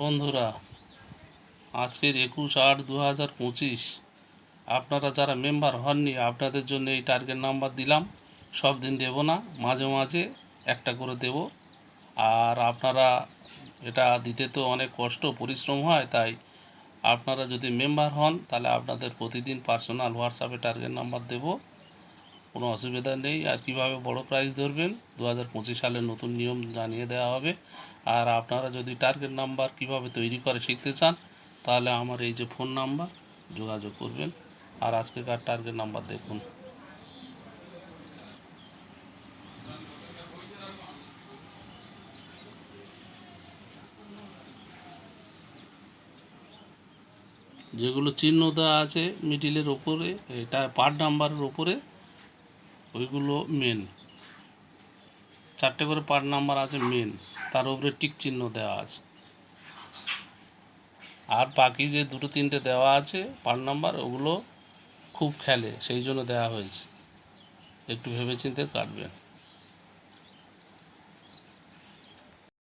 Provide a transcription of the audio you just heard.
বন্ধুরা, আজকের একুশ আট দু হাজার পঁচিশ, আপনারা যারা মেম্বার হননি, আপনাদের জন্য এই টার্গেট নাম্বার দিলাম। সব দিন দেবো না, মাঝে মাঝে একটা করে দেব। আর আপনারা, এটা দিতে তো অনেক কষ্ট, পরিশ্রম হয়, তাই আপনারা যদি মেম্বার হন, তাহলে আপনাদের প্রতিদিন পার্সোনাল হোয়াটসঅ্যাপে টার্গেট নাম্বার দেবো। কোনো অসুবিধা নেই। আর কীভাবে বড় প্রাইজ ধরবেন? দু হাজার পঁচিশ সালের নতুন নিয়ম জানিয়ে দেওয়া হবে। আর আপনারা যদি টার্গেট নাম্বার কীভাবে তৈরি করে শিখতে চান, তাহলে আমার এই যে ফোন নাম্বার যোগাযোগ করবেন। আর আজকেকার টার্গেট নাম্বার দেখুন। যেগুলো চিহ্ন দেওয়া আছে মিডিলের ওপরে, এটা পার্ট নাম্বারের ওপরে ওইগুলো মেন চারটে করে পার্ট নাম্বার আছে মেন তার উপরে টিক চিহ্ন দেওয়া আছে। আর বাকি যে দুটো তিনটে দেওয়া আছে পার্ট নাম্বার ওগুলো খুব খেলে, সেই জন্য দেওয়া হয়েছে। একটু ভেবেচিন্তে কাটবেন।